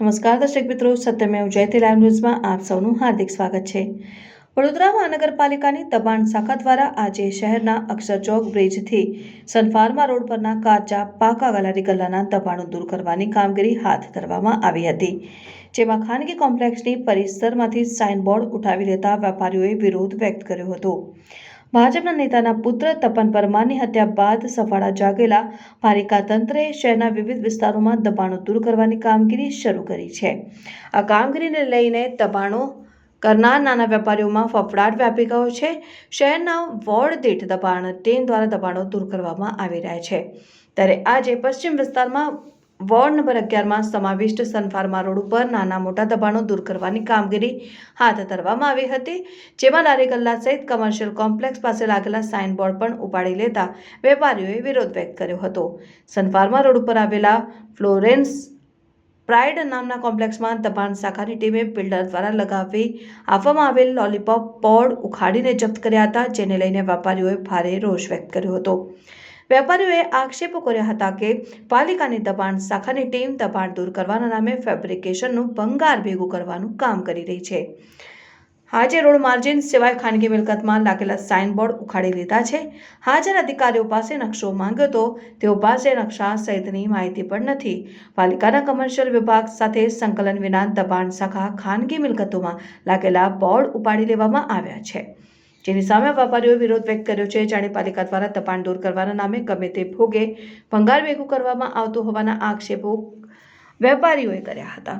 નમસ્કાર દર્શક મિત્રો, સત્યમેવ જયતી લાઈવ ન્યૂઝમાં આપ સૌનું હાર્દિક સ્વાગત છે. વડોદરા મહાનગરપાલિકાની દબાણ શાખા દ્વારા આજે શહેરના અક્ષરચોક બ્રિજથી સનફાર્મા રોડ પરના કાચા પાકા ગલારી ગલ્લાના દબાણો દૂર કરવાની કામગીરી હાથ ધરવામાં આવી હતી, જેમાં ખાનગી કોમ્પ્લેક્ષની પરિસરમાંથી સાઇનબોર્ડ ઉઠાવી લેતા વેપારીઓએ વિરોધ વ્યક્ત કર્યો હતો. ભાજપના નેતાના પુત્ર તપન પરમારની હત્યા બાદ સફાળા જાગેલા પાલિકા તંત્રએ શહેરના વિવિધ વિસ્તારોમાં દબાણો દૂર કરવાની કામગીરી શરૂ કરી છે. આ કામગીરીને લઈને દબાણો કરનાર નાના વેપારીઓમાં ફફડાટ વ્યાપી ગયો છે. શહેરના વોર્ડ દીઠ દબાણ ટેન દ્વારા દબાણો દૂર કરવામાં આવી રહ્યા છે. ત્યારે આજે પશ્ચિમ વિસ્તારમાં વોર્ડ નંબર અગિયારમાં સમાવિષ્ટ સનફાર્મા રોડ ઉપર નાના મોટા દબાણો દૂર કરવાની કામગીરી હાથ ધરવામાં આવી હતી, જેમાં લારી ગલ્લા સહિત કમર્શિયલ કોમ્પ્લેક્સ પાસે લાગેલા સાઇનબોર્ડ પણ ઉપાડી લેતા વેપારીઓએ વિરોધ વ્યક્ત કર્યો હતો. સનફાર્મા રોડ ઉપર આવેલા ફ્લોરેન્સ પ્રાઇડ નામના કોમ્પ્લેક્સમાં દબાણ શાખાની ટીમે બિલ્ડર દ્વારા લગાવી આપવામાં આવેલ લોલીપોપ પોડ ઉખાડીને જપ્ત કર્યા હતા, જેને લઈને વેપારીઓએ ભારે રોષ વ્યક્ત કર્યો હતો. વેપારીઓએ આક્ષેપો કર્યા હતા કે પાલિકાની દબાણ શાખાની ટીમ દબાણ દૂર કરવાના નામે ફેબ્રિકેશનનું ભંગાર ભેગું કરવાનું કામ કરી રહી છે. હાજર રોડ માર્જિન સિવાય ખાનગી મિલકતમાં લાગેલા સાઇનબોર્ડ ઉખાડી લીધા છે. હાજર અધિકારીઓ પાસે નકશો માંગ્યો તો તેઓ પાસે નકશા સહિતની માહિતી પણ નથી. પાલિકાના કમર્શિયલ વિભાગ સાથે સંકલન વિના દબાણ શાખા ખાનગી મિલકતોમાં લાગેલા બોર્ડ ઉપાડી લેવામાં આવ્યા છે. જેની સામે વેપારીઓએ વિરોધ વ્યક્ત કર્યો છે. જાણે પાલિકા દ્વારા દબાણ દૂર કરવાના નામે ગમે તે ભોગે ભંગાર ભેગું કરવામાં આવતું હોવાના આક્ષેપો વેપારીઓએ કર્યા હતા.